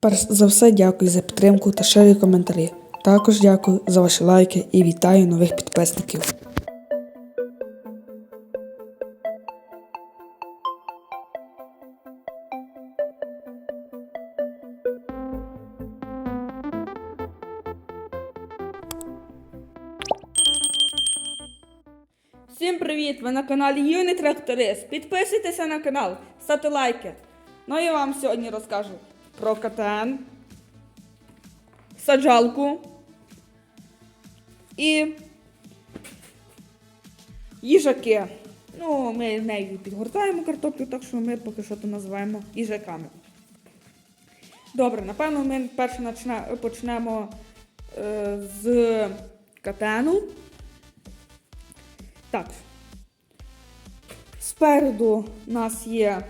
Перш за все, дякую за підтримку та щирі коментарі. Також дякую за ваші лайки і вітаю нових підписників. Всім привіт! Ви на каналі Юний Тракторист. Підписуйтеся на канал, ставте лайки. Ну я вам сьогодні розкажу про катан, саджалку і їжаки. Ну, ми нею підгортаємо картоплю, так що ми поки що то називаємо їжаками. Добре, напевно, ми перше почнемо е, з катану. Так. Спереду у нас є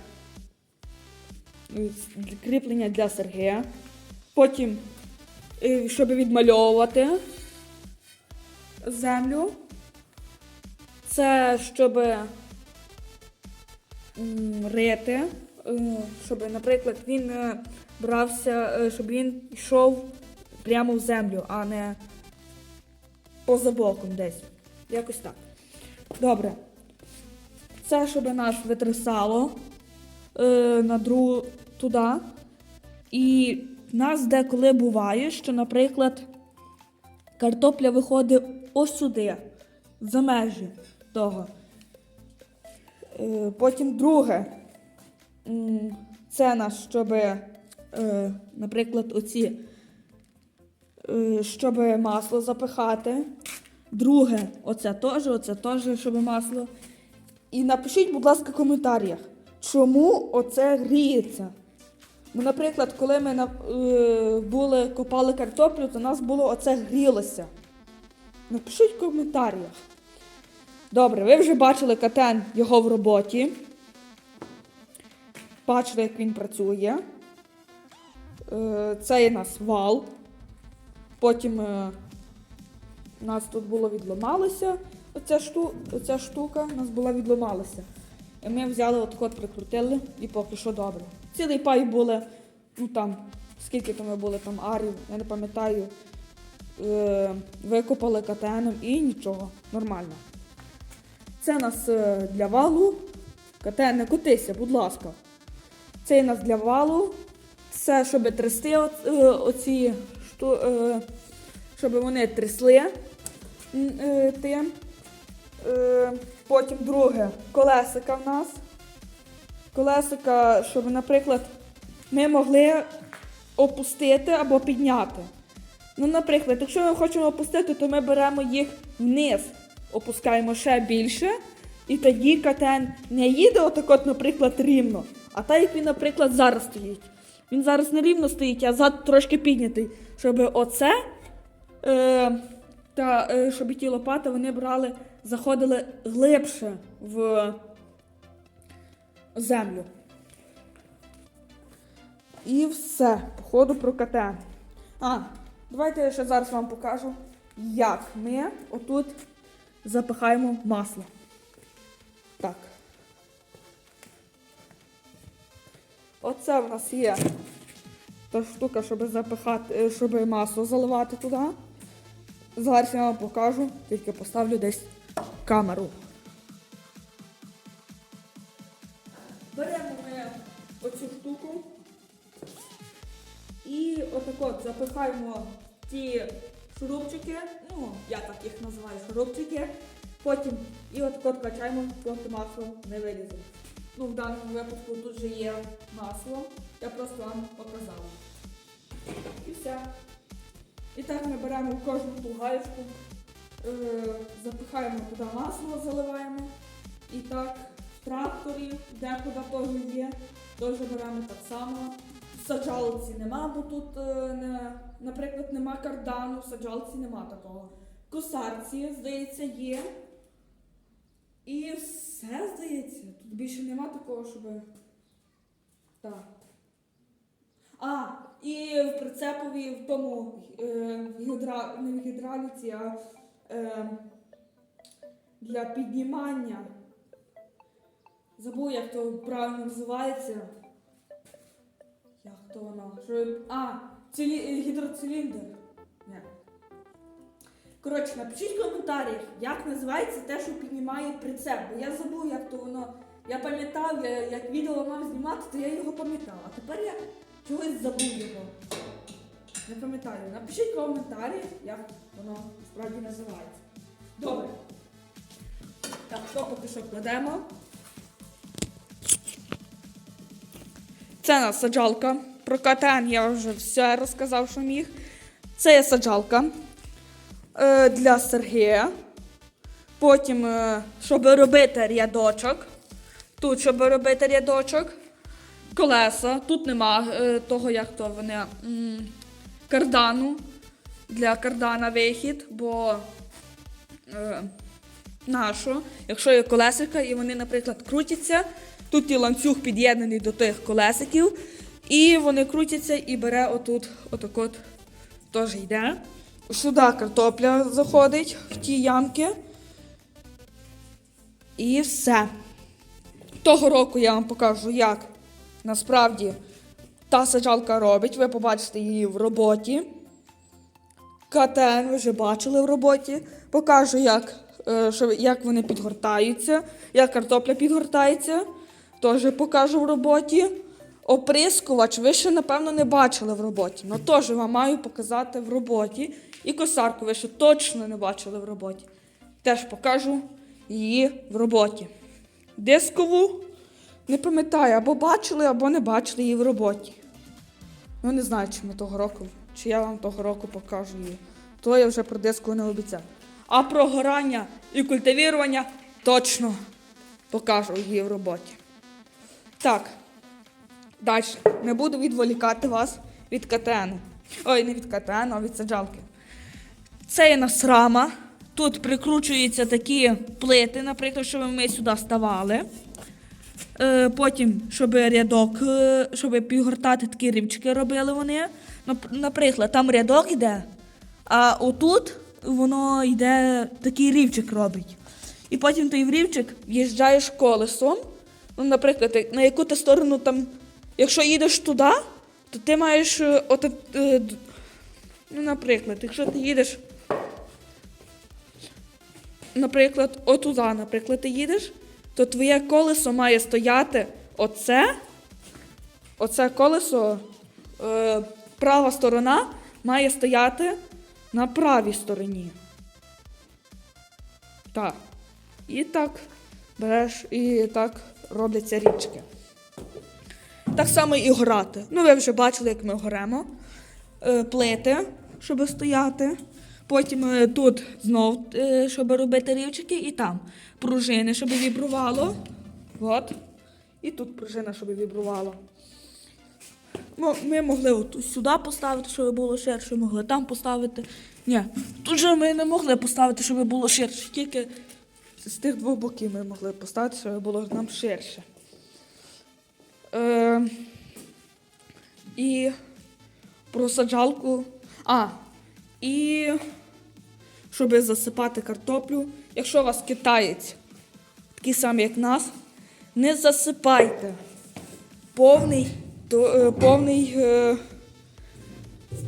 кріплення для Сергія. Потім, е, щоб відмальовувати землю. Це щоб рити, е, щоб, наприклад, він е, брався, щоб він йшов прямо в землю, а не поза боком десь. Якось так. Добре. Це щоб нас витрясало на другу туди. І в нас деколи буває, що, наприклад, картопля виходить ось сюди, за межі того. Е, потім друге. Це нас, щоб, е, наприклад, оці, е, щоб масло запихати. Друге, оце теж, оце теж, щоб масло. І напишіть, будь ласка, в коментарях, чому оце гріється. Ну, наприклад, коли ми е, були, копали картоплю, то нас було оце грілося. Напишіть в коментарях. Добре, ви вже бачили катен його в роботі. Бачили, як він працює. Е, це є нас вал. Потім е, у нас тут було відламалося. Оця, шту, оця штука у нас була відламалася. І ми взяли от код, прикрутили і поки що добре. Цілий пай були, ну там, скільки там ми були там арів, я не пам'ятаю. Е, викопали катеном і нічого, нормально. Це у нас е, для валу. Катен, не котися, будь ласка. Це у нас для валу. Це щоб трясти от, е, оці шту, е, щоб вони трясли е, тим. Е, потім друге колесика в нас. Колесика, щоб, наприклад, ми могли опустити або підняти. Ну, наприклад, якщо ми хочемо опустити, то ми беремо їх вниз, опускаємо ще більше, і тоді катен не їде отак от, наприклад, рівно. А так як він, наприклад, зараз стоїть. Він зараз не рівно стоїть, а зад трошки піднятий, щоб оце е, та е, щоб ті лопати вони брали, заходили глибше в землю. І все, походу про катен. А, давайте я ще зараз вам покажу, як ми отут запихаємо масло. Так. Оце в нас є та штука, щоб запихати, е, щоб масло заливати туди. Зараз я вам покажу, тільки поставлю десь камеру. От запихаємо ті шурупчики, ну, я так їх називаю шурупчики, потім і от качаємо, поки масло не вилізе. Ну, в даному випадку тут вже є масло, я просто вам показала. І все. І так ми беремо кожну ту гаєчку, е, запихаємо туди масло, заливаємо. І так в тракторі, декуди теж є, теж беремо так само. Саджалці нема, бо тут, е, не, наприклад, нема кардану, в саджалці нема такого. Косарці, здається, є. І все здається. Тут більше нема такого, щоб. Так. А, і в прицепові в тому е, гідра, не в гідраліці, а е, для піднімання. Забув, як то правильно називається. Як то воно? Що... А, цилі... гідроциліндр. Ні. Коротше, напишіть в коментарях, як називається те, що піднімає прицеп. Бо я забув, як то воно. Я пам'ятав, як відео мав знімати, то я його пам'ятав. А тепер я чогось забув його. Не пам'ятаю. Напишіть в коментарі, як воно справді називається. Добре. Так, то поки що кладемо. Це нас саджалка. Про КТН я вже все розказав, що міг. Це є саджалка е, для Сергія. Потім, е, щоб робити рядочок. Тут, щоб робити рядочок. Колеса. Тут нема е, того, як то вони. м, кардану. Для кардана вихід, бо е, нащо? Якщо є колесика і вони, наприклад, крутяться, тут є ланцюг під'єднаний до тих колесиків, і вони крутяться і бере отут, отак от теж йде. Сюди картопля заходить в ті ямки. І все. Того року я вам покажу, як насправді та саджалка робить. Ви побачите її в роботі. КТН ви вже бачили в роботі. Покажу, як, е, як вони підгортаються, як картопля підгортається. Теж покажу в роботі. Оприскувач ви ще, напевно, не бачили в роботі. але теж вам маю показати в роботі. І косарку ви ще точно не бачили в роботі. Теж покажу її в роботі. Дискову не пам'ятаю, або бачили, або не бачили її в роботі. Ну, не знаю, чи ми того року, чи я вам того року покажу її. То я вже про диску не обіцяв. А про горання і культивірування точно покажу її в роботі. Так, далі. Не буду відволікати вас від КТН. Ой, не від КТН, а від саджалки. Це є нас рама. Тут прикручуються такі плити, наприклад, щоб ми сюди ставали. Е, Потім, щоб рядок, е, щоб підгортати такі рівчики робили вони. Наприклад, там рядок йде, а отут воно йде такий рівчик робить. І потім той рівчик в'їжджаєш колесом. Ну, наприклад, на яку ти сторону там, якщо їдеш туди, то ти маєш е, от, е, ну, наприклад, якщо ти їдеш, наприклад, отуди, наприклад, ти їдеш, то твоє колесо має стояти оце. Оце колесо, е, права сторона має стояти на правій стороні. Так. І так береш і так робляться річки. Так само і грати. Ну, ви вже бачили, як ми горемо. Е, плити, щоб стояти. Потім е, тут знов, е, щоб робити рівчики, і там пружини, щоб вібрувало. От. І тут пружина, щоб вібрувало. Ну, ми могли от сюди поставити, щоб було ширше, могли там поставити. Ні, тут же ми не могли поставити, щоб було ширше. Тільки з тих двох боків ми могли поставити, щоб було нам ширше. Е, і про саджалку. А, і щоб засипати картоплю. Якщо у вас китаєць, такий самий, як нас, не засипайте повний, то, е, повний е,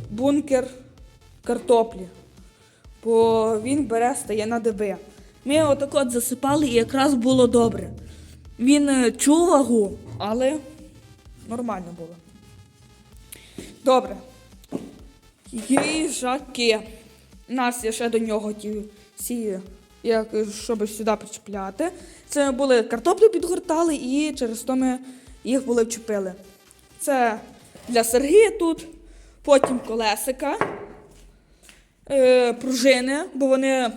бункер картоплі, бо він бере, стає на диби. Ми отак от засипали і якраз було добре. Він е, чув вагу, але нормально було. Добре. Їжаки. У нас є ще до нього ті всі, як, щоб сюди причепляти. Це були картоплю підгортали і через то ми їх були вчепили. Це для Сергія тут, потім колесика, е, пружини, бо вони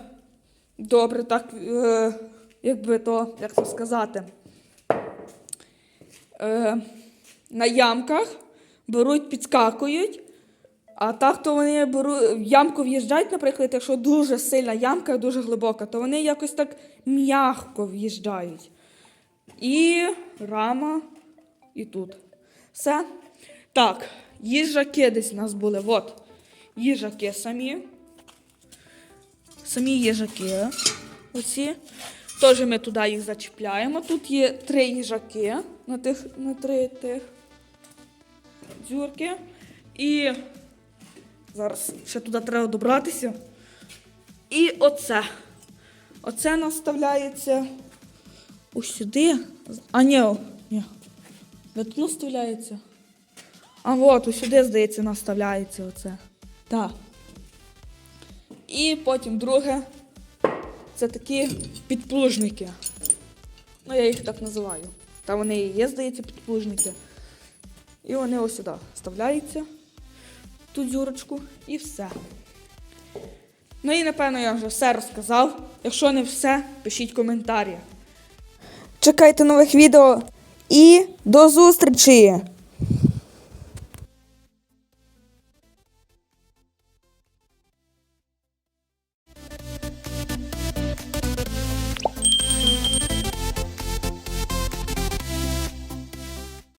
добре так, е, якби то, як це сказати, е, на ямках беруть, підскакують. А так, то вони беруть в ямку в'їжджають, наприклад, якщо дуже сильна ямка, дуже глибока, то вони якось так м'яко в'їжджають. І рама, і тут. Все. Так, їжаки десь у нас були. От. Їжаки самі. Самі їжаки. Оці. Теж ми туди їх зачіпляємо. Тут є три їжаки на тих, на три тих. дзюрки. І зараз ще туди треба добратися. І оце. Оце наставляється ось. А ні, ні. Де тут наставляється? А от, ось сюди, здається, наставляється оце. Так. І потім друге. Це такі підплужники. Ну, я їх так називаю. Там вони є, здається, підплужники. І вони ось сюди вставляються. Ту дзюрочку і все. Ну і напевно я вже все розказав. Якщо не все, пишіть коментарі. Чекайте нових відео і до зустрічі!